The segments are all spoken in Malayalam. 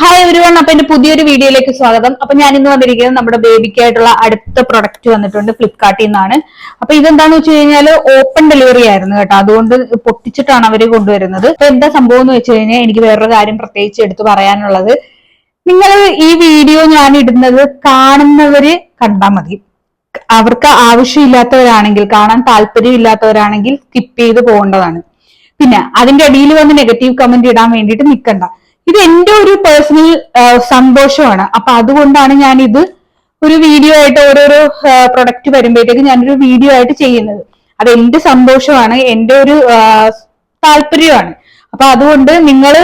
ഹായ് എവരിവൺ അപ്പൊ എന്റെ പുതിയൊരു വീഡിയോയിലേക്ക് സ്വാഗതം. അപ്പൊ ഞാൻ ഇന്ന് വന്നിരിക്കുന്നത് നമ്മുടെ ബേബിക്കായിട്ടുള്ള അടുത്ത പ്രൊഡക്റ്റ് വന്നിട്ടുണ്ട് ഫ്ലിപ്കാർട്ടിൽ നിന്നാണ്. അപ്പൊ ഇതെന്താന്ന് വെച്ച് കഴിഞ്ഞാൽ ഓപ്പൺ ഡെലിവറി ആയിരുന്നു കേട്ടോ. അതുകൊണ്ട് പൊട്ടിച്ചിട്ടാണ് അവർ കൊണ്ടുവരുന്നത്. അപ്പൊ എന്താ സംഭവം എന്ന് വെച്ച് കഴിഞ്ഞാൽ എനിക്ക് വേറൊരു കാര്യം പ്രത്യേകിച്ച് എടുത്തു പറയാനുള്ളത്. നിങ്ങൾ ഈ വീഡിയോ ഞാൻ ഇടുന്നത് കാണുന്നവര് കണ്ടാൽ മതി. അവർക്ക് ആവശ്യമില്ലാത്തവരാണെങ്കിൽ കാണാൻ താല്പര്യമില്ലാത്തവരാണെങ്കിൽ സ്കിപ്പ് ചെയ്ത് പോകേണ്ടതാണ്. പിന്നെ അതിന്റെ അടിയിൽ വന്ന് നെഗറ്റീവ് കമന്റ് ഇടാൻ വേണ്ടിയിട്ട് നിൽക്കണ്ട ഇത് എന്റെ ഒരു പേഴ്സണൽ സന്തോഷമാണ്. അപ്പൊ അതുകൊണ്ടാണ് ഞാൻ ഇത് ഒരു വീഡിയോ ആയിട്ട് ഓരോരോ പ്രൊഡക്റ്റ് വരുമ്പോഴത്തേക്ക് ഞാനൊരു വീഡിയോ ആയിട്ട് ചെയ്യുന്നത്. അത് എന്റെ സന്തോഷമാണ് എന്റെ ഒരു താല്പര്യമാണ്. അപ്പൊ അതുകൊണ്ട് നിങ്ങൾ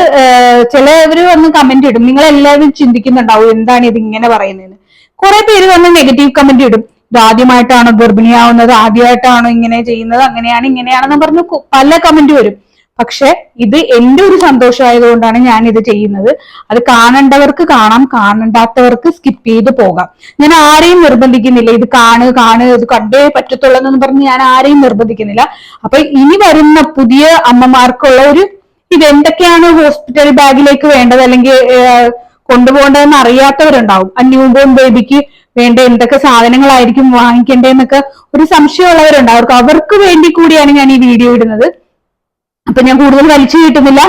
ചിലവര് വന്ന് കമന്റ് ഇടും. നിങ്ങൾ എല്ലാവരും ചിന്തിക്കുന്നുണ്ടാവും എന്താണ് ഇത് ഇങ്ങനെ പറയുന്നത് കുറെ പേര് വന്ന് നെഗറ്റീവ് കമന്റ് ഇടും. ഇത് ആദ്യമായിട്ടാണോ ഗർഭിണിയാവുന്നത്? ആദ്യമായിട്ടാണോ ഇങ്ങനെ ചെയ്യുന്നത്? അങ്ങനെയാണ് ഇങ്ങനെയാണെന്ന് പറഞ്ഞ് പല കമന്റ് വരും. പക്ഷെ ഇത് എന്റെ ഒരു സന്തോഷമായതുകൊണ്ടാണ് ഞാൻ ഇത് ചെയ്യുന്നത്. അത് കാണേണ്ടവർക്ക് കാണാം കാണണ്ടാത്തവർക്ക് സ്കിപ്പ് ചെയ്ത് പോകാം. ഞാൻ ആരെയും നിർബന്ധിക്കുന്നില്ല. ഇത് കാണുക കാണുക ഇത് കണ്ടേ പറ്റത്തുള്ളൂ എന്ന് പറഞ്ഞ് ഞാൻ ആരെയും നിർബന്ധിക്കുന്നില്ല. അപ്പൊ ഇനി വരുന്ന പുതിയ അമ്മമാർക്കുള്ള ഒരു ഇത് എന്തൊക്കെയാണ് ഹോസ്പിറ്റൽ ബാഗിലേക്ക് വേണ്ടത്? അല്ലെങ്കിൽ കൊണ്ടുപോകേണ്ടതെന്ന് അറിയാത്തവരുണ്ടാവും. ആ ന്യൂ ബോൺ ബേബിക്ക് വേണ്ട എന്തൊക്കെ സാധനങ്ങളായിരിക്കും വാങ്ങിക്കേണ്ടതെന്നൊക്കെ ഒരു സംശയമുള്ളവരുണ്ടാവും. അവർക്ക് അവർക്ക് വേണ്ടി കൂടിയാണ് ഞാൻ ഈ വീഡിയോ ഇടുന്നത്. അപ്പൊ ഞാൻ കൂടുതൽ വലിച്ചു കിട്ടുന്നില്ല.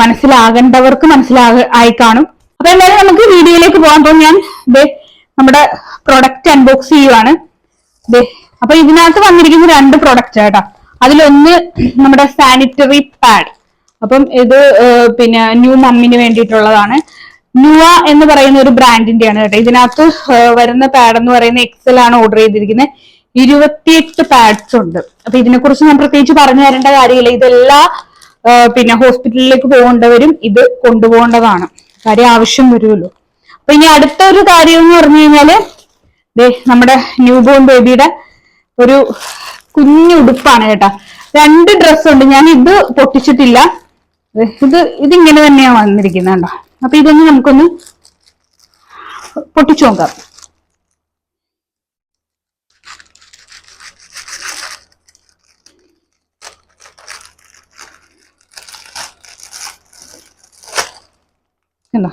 മനസ്സിലാകേണ്ടവർക്ക് മനസ്സിലാക ആയി കാണും. അപ്പൊ എന്തായാലും നമുക്ക് വീഡിയോയിലേക്ക് പോകാൻ അപ്പോൾ ഞാൻ നമ്മുടെ പ്രൊഡക്റ്റ് അൺബോക്സ് ചെയ്യുവാണ്. അപ്പൊ ഇതിനകത്ത് വന്നിരിക്കുന്ന രണ്ട് പ്രൊഡക്റ്റ് കേട്ടോ. അതിലൊന്ന് നമ്മുടെ സാനിറ്ററി പാഡ് അപ്പം ഇത് പിന്നെ ന്യൂ മമ്മിന് വേണ്ടിയിട്ടുള്ളതാണ്. ന്യൂവ എന്ന് പറയുന്ന ഒരു ബ്രാൻഡിന്റെയാണ് കേട്ടോ. ഇതിനകത്ത് വരുന്ന പാഡ് എന്ന് പറയുന്ന എക്സൽ ആണ് ഓർഡർ ചെയ്തിരിക്കുന്നത് ഇരുപത്തിയെട്ട് പാഡ്സ് ഉണ്ട്. അപ്പൊ ഇതിനെക്കുറിച്ച് ഞാൻ പ്രത്യേകിച്ച് പറഞ്ഞു തരേണ്ട കാര്യമില്ല. ഇതെല്ലാ പിന്നെ ഹോസ്പിറ്റലിലേക്ക് പോകേണ്ടവരും ഇത് കൊണ്ടുപോകേണ്ടതാണ്. കാര്യം ആവശ്യം വരുമല്ലോ. അപ്പൊ ഇനി അടുത്ത ഒരു കാര്യം എന്ന് പറഞ്ഞു കഴിഞ്ഞാൽ നമ്മുടെ ന്യൂ ബോൺ ബേബിയുടെ ഒരു കുഞ്ഞു ഉടുപ്പാണ് കേട്ടാ. രണ്ട് ഡ്രസ് ഉണ്ട്. ഞാൻ ഇത് പൊട്ടിച്ചിട്ടില്ല. ഇത് ഇതിങ്ങനെ തന്നെയാണ് വന്നിരിക്കുന്നത് കേട്ടോ. അപ്പൊ ഇതൊന്ന് നമുക്കൊന്ന് പൊട്ടിച്ചു നോക്കാം. കണ്ടോ?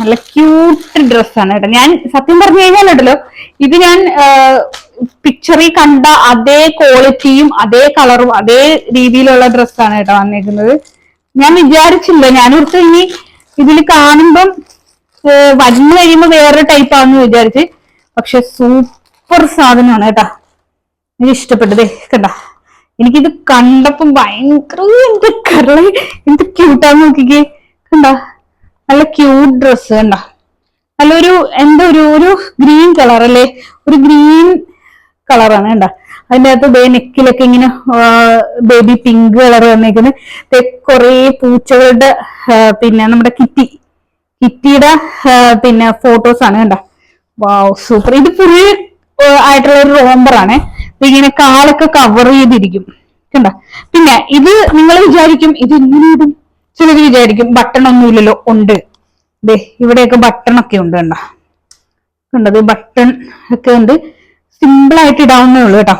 നല്ല ക്യൂട്ട് ഡ്രസ്സാണ് കേട്ടോ. ഞാൻ സത്യം പറഞ്ഞു കഴിഞ്ഞാലുണ്ടല്ലോ ഇത് ഞാൻ പിക്ചറിൽ കണ്ട അതേ ക്വാളിറ്റിയും അതേ കളറും അതേ രീതിയിലുള്ള ഡ്രസ്സാണ് കേട്ടോ വന്നേക്കുന്നത് ഞാൻ വിചാരിച്ചില്ല ഞാൻ ഓർത്ത് ഇനി ഇതിൽ കാണുമ്പം വന്നു കഴിയുമ്പോ വേറെ ടൈപ്പ് ആണെന്ന് വിചാരിച്ച്. പക്ഷെ സൂപ്പർ സാധനമാണ് കേട്ടാ. എനിക്ക് ഇഷ്ടപ്പെട്ടത്. കണ്ട? എനിക്കിത് കണ്ടപ്പം ഭയങ്കര എന്ത് കരൾ എന്ത് ക്യൂട്ടാന്ന് നോക്കിക്കേ. കണ്ട? നല്ല ക്യൂട്ട് ഡ്രസ്സ് കണ്ടോ? നല്ലൊരു എന്താ ഒരു ഒരു ഗ്രീൻ കളർ അല്ലേ? ഒരു ഗ്രീൻ കളറാണ് കണ്ടോ? അതിന്റെ അകത്ത് ദേ നെക്കിലൊക്കെ ഇങ്ങനെ ബേബി പിങ്ക് കളർ വന്നേക്കുന്നത് കുറേ പൂച്ചകളുടെ പിന്നെ നമ്മുടെ കിറ്റി കിറ്റിയുടെ പിന്നെ ഫോട്ടോസ് ആണ് കണ്ട? വാവ് സൂപ്പർ ഇത് ഫുൾ ആയിട്ടുള്ള ഒരു റോംബറാണ് ഇങ്ങനെ കാലൊക്കെ കവർ ചെയ്തിരിക്കും. കണ്ട? പിന്നെ ഇത് നിങ്ങൾ വിചാരിക്കും ഇത്? എങ്ങനെയും ചിലർ വിചാരിക്കും ബട്ടൺ ഒന്നുമില്ലല്ലോ ഉണ്ട്. ദേ ഇവിടെയൊക്കെ ബട്ടൺ ഒക്കെ ഉണ്ട് കണ്ട? കണ്ടത് ബട്ടൺ ഒക്കെ ഉണ്ട്. സിമ്പിൾ ആയിട്ട് ഇടാവുന്നേ ഉള്ളൂ കേട്ടോ.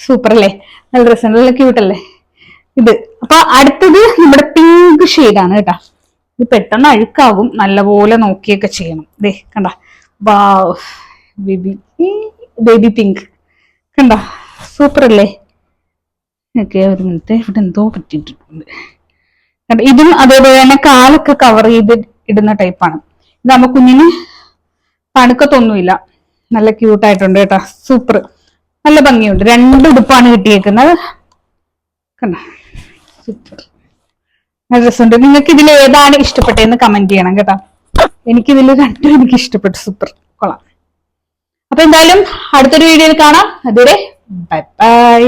സൂപ്പർ അല്ലേ? നല്ല രസം നല്ല ക്യൂട്ട് അല്ലേ? ഇത്. അപ്പൊ അടുത്തത് നമ്മുടെ പിങ്ക് ആണ് കേട്ടോ. ഇത് പെട്ടെന്ന് അഴുക്കാകും നല്ലപോലെ നോക്കിയൊക്കെ ചെയ്യണം. ദേ കണ്ട? ബേബി ബേബി പിങ്ക് കണ്ട? സൂപ്പർ അല്ലേ? ഓക്കെ ഒരു മിനിറ്റ് ഇവിടെ എന്തോ പറ്റിയിട്ടുണ്ട്? ഇതും അതേപോലെ തന്നെ കാലൊക്കെ കവർ ചെയ്ത് ഇടുന്ന ടൈപ്പാണ് ഇതാകുമ്പോ കുഞ്ഞിന് പണുക്കത്തൊന്നുമില്ല നല്ല ക്യൂട്ടായിട്ടുണ്ട് കേട്ടോ. സൂപ്പർ നല്ല ഭംഗിയുണ്ട്. രണ്ട് ഉടുപ്പാണ് കിട്ടിയേക്കുന്നത്. കണ്ട? സൂപ്പർ നല്ല രസമുണ്ട്. നിങ്ങൾക്ക് ഇതിൽ ഏതാണ് ഇഷ്ടപ്പെട്ടതെന്ന് കമന്റ് ചെയ്യണം കേട്ടോ. എനിക്കിതിൽ രണ്ടും എനിക്ക് ഇഷ്ടപ്പെട്ടു. സൂപ്പർ കൊള്ളാം. അപ്പൊ എന്തായാലും അടുത്തൊരു വീഡിയോയിൽ കാണാം. അതുവരെ ബൈ ബൈ